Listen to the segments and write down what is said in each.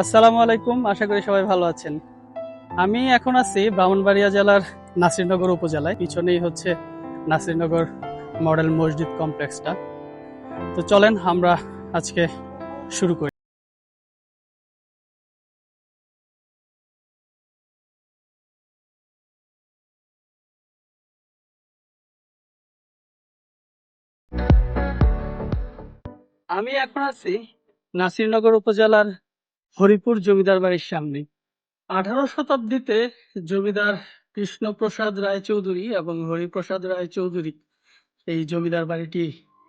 আসসালামু আলাইকুম, আশা করি সবাই ভালো আছেন। আমি এখন আছি ব্রাহ্মণবাড়িয়া জেলার নাসিরনগর উপজেলায়, পিছনেই হচ্ছে নাসিরনগর মডেল মসজিদ কমপ্লেক্সটা। তো চলেন আমরা আজকে শুরু করি। আমি এখন আছি নাসিরনগর উপজেলার হরিপুর জমিদার বাড়ির সামনে। আঠারো শতাব্দীতে জমিদার কৃষ্ণপ্রসাদ রায়চৌধুরী এবং হরিপ্রসাদ রায়চৌধুরী এই জমিদার বাড়িটি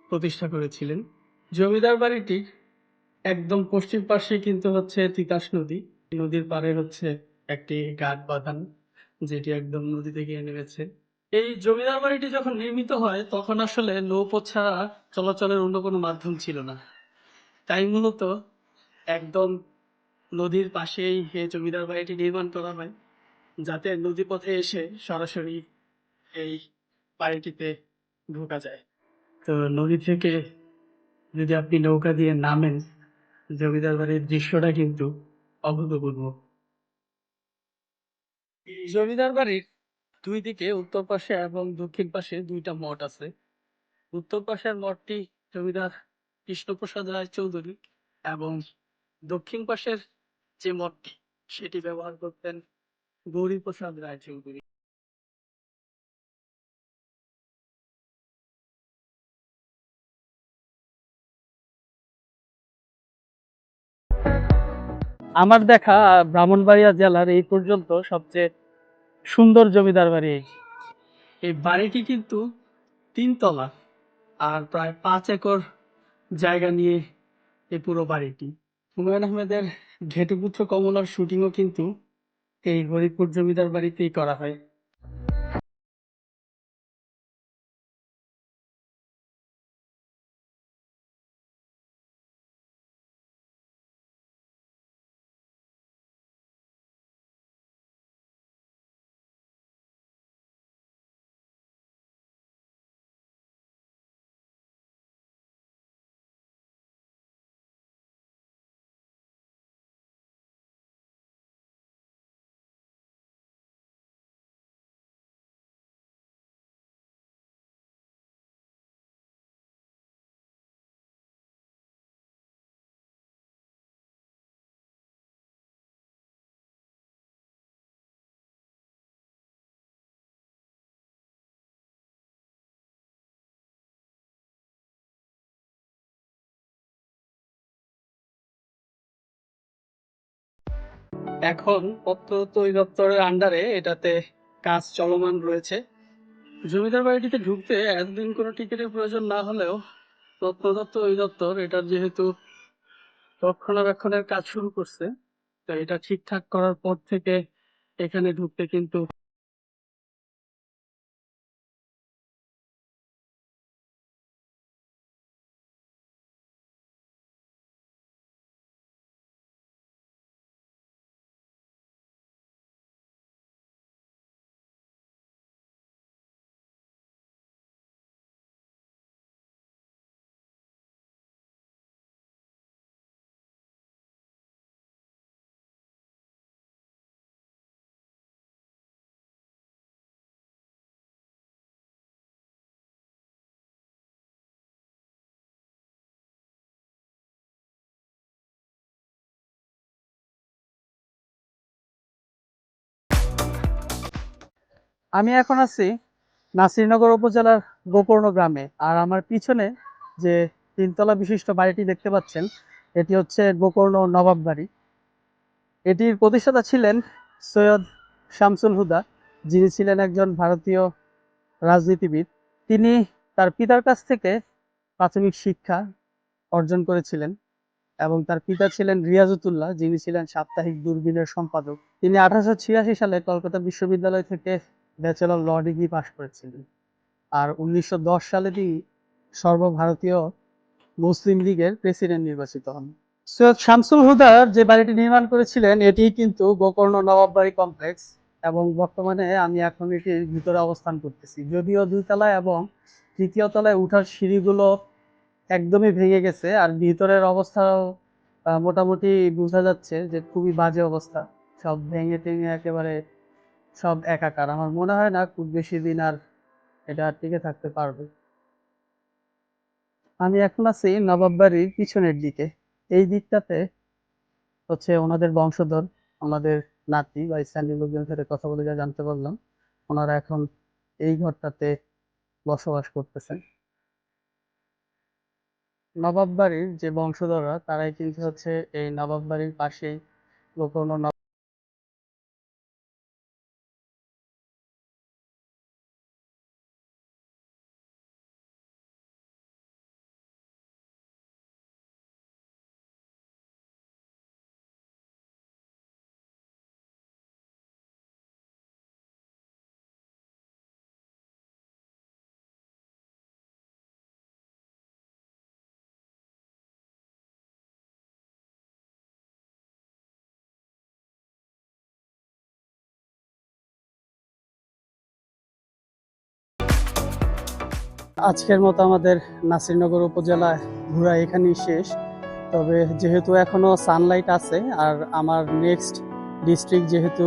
প্রতিষ্ঠা করেছিলেন। জমিদার বাড়িটি একদম পশ্চিম পাশে কিন্তু হচ্ছে তিতাস নদী। নদীর পাড়ে হচ্ছে একটি ঘাট বাঁধান, যেটি একদম নদী থেকে নেমেছে। এই জমিদার বাড়িটি যখন নির্মিত হয়, তখন আসলে নৌপথ ছাড়া চলাচলের অন্য কোনো মাধ্যম ছিল না। তাই মূলত একদম নদীর পাশেই এই জমিদার বাড়িটি নির্মাণ করা হয়, যাতে নদী পথে এসে সরাসরি এই বাড়িটিতে ঢোকা যায়। তো নদী থেকে যদি আপনি নৌকা দিয়ে নামেন, জমিদার বাড়ির দৃশ্যটা কিন্তু অভূতপূর্ব। জমিদার বাড়ির দুই দিকে উত্তর পাশে এবং দক্ষিণ পাশে দুইটা মঠ আছে। উত্তর পাশের মঠটি জমিদার কৃষ্ণপ্রসাদ রায় চৌধুরী এবং দক্ষিণ পাশের যে সেটি ব্যবহার করতেন গৌরীপ্রসাদ রায় চৌধুরী আমার দেখা ব্রাহ্মণবাড়িয়া জেলার এই পর্যন্ত সবচেয়ে সুন্দর জমিদার বাড়ি। এই বাড়িটি কিন্তু তিনতলা, আর প্রায় পাঁচ একর জায়গা নিয়ে এই পুরো বাড়িটি হুমায়ুন আহমেদের ঘেটুপুত্র কমলার শুটিংও কিন্তু এই হরিপুর জমিদার বাড়িতেই করা হয়। এখন প্রত্যন্ত অধিদপ্তরের আন্ডারে এটাতে কাজ চলমান রয়েছে। জমিদার বাড়িটিতে ঢুকতে এতদিন কোনো টিকিটের প্রয়োজন না হলেও প্রত্নতত্ত্ব অধিদপ্তর এটার যেহেতু রক্ষণাবেক্ষণের কাজ শুরু করছে তো এটা ঠিকঠাক করার পর থেকে এখানে ঢুকতে কিন্তু আমি এখন আছি নাসিরনগর উপজেলার গোকর্ণ গ্রামে। আর আমার পিছনে যে তিনতলা বিশিষ্ট বাড়িটি দেখতে পাচ্ছেন, এটি হচ্ছে গোকর্ণ নবাব বাড়ি। এটির প্রতিষ্ঠাতা ছিলেন সৈয়দ শামসুল হুদা, যিনি ছিলেন একজন ভারতীয় রাজনীতিবিদ। তিনি তার পিতার কাছ থেকে প্রাথমিক শিক্ষা অর্জন করেছিলেন এবং তার পিতা ছিলেন রিয়াজুতুল্লাহ, যিনি ছিলেন সাপ্তাহিক দূরবীনের সম্পাদক। তিনি আঠারোশো ছিয়াশি সালে কলকাতা বিশ্ববিদ্যালয় থেকে ব্যাচেলর ল ডিগ্রি পাশ করেছিলেন আর উনিশশো দশ সালে তিনি সর্বভারতীয় মুসলিম লীগের প্রেসিডেন্ট নির্বাচিত হন। সৈয়দ শামসুল হুদার যে বাড়িটি নির্মাণ করেছিলেন, এটি কিন্তু গোকর্ণ নবাব বাড়ি কমপ্লেক্স এবং বর্তমানে আমি এখন এটির ভিতরে অবস্থান করতেছি। যদিও দুইতলা এবং তৃতীয় তলায় উঠার সিঁড়িগুলো একদমই ভেঙে গেছে আর ভিতরের অবস্থাও মোটামুটি বোঝা যাচ্ছে যে খুবই বাজে অবস্থা। সব ভেঙে টেঙে একেবারে সব একাকার। আমার মনে হয় না খুব বেশি দিন আর এটা টিকে থাকতে পারবে। আমি এখন আছি নবাব বাড়ির পিছনের দিকে। এই দিকটাতে হচ্ছে ওনাদের বংশধর আমাদের নাতি বা স্থানীয় লোকজনের সাথে কথা বলে যা জানতে পারলাম, ওনারা এখন এই ঘরটাতে বসবাস করতেছেন। নবাব বাড়ির যে বংশধররা, তারাই কিন্তু হচ্ছে এই নবাব বাড়ির পাশেই কোনো আজকের মতো আমাদের নাসিরনগর উপজেলায় ঘোরা এখানেই শেষ। তবে যেহেতু এখনও সানলাইট আছে, আর আমার নেক্সট ডিস্ট্রিক্ট যেহেতু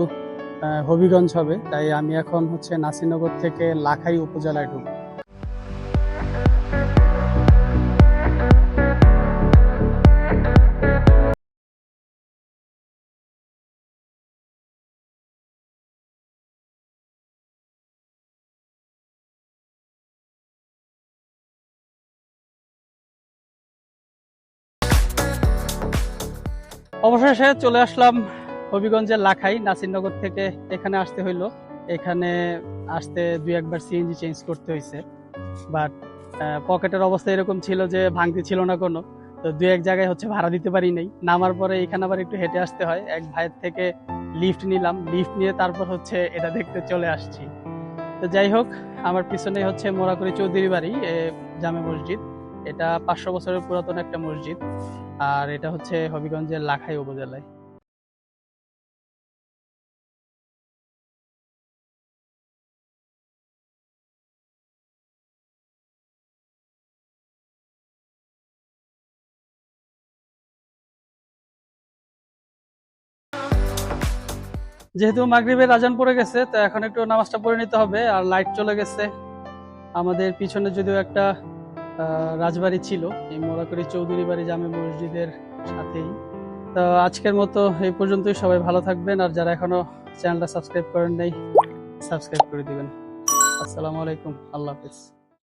হবিগঞ্জ হবে, তাই আমি এখন হচ্ছে নাসিরনগর থেকে লাখাই উপজেলায় ঢুকবো। অবশেষে চলে আসলাম হবিগঞ্জের লাখাই, নাসিরনগর থেকে এখানে আসতে হইল। এখানে আসতে দুই একবার সিএনজি চেঞ্জ করতে হয়েছে বাট পকেটের অবস্থা এরকম ছিল যে ভাঙতি ছিল না কোনো। তো দু এক জায়গায় হচ্ছে ভাড়া দিতে পারি নাই। নামার পরে এখানে আবার একটু হেঁটে আসতে হয়। এক ভাইয়ের থেকে লিফট নিলাম। লিফট নিয়ে তারপর হচ্ছে এটা দেখতে চলে আসছি। তো যাই হোক, আমার পিছনে হচ্ছে মোরাকুরি চৌধুরী বাড়ি জামে মসজিদ। এটা পাঁচশো বছরের পুরাতন একটা মসজিদ, আর এটা হচ্ছে হবিগঞ্জের লাখাই উপজেলায়। যেহেতু মাগরিবের আজান পড়ে গেছে, তো এখন একটু নামাজটা পড়ে নিতে হবে, আর লাইট চলে গেছে। আমাদের পিছনে যদিও একটা রাজবাড়ি ছিল এই মোরাকরি চৌধুরী বাড়ি জামে মসজিদের সাথেই। তো আজকের মতো এই পর্যন্তই। সবাই ভালো থাকবেন আর যারা এখনও চ্যানেলটা সাবস্ক্রাইব করেন নাই, সাবস্ক্রাইব করে দিবেন। আসসালামু আলাইকুম। আল্লাহ হাফিজ।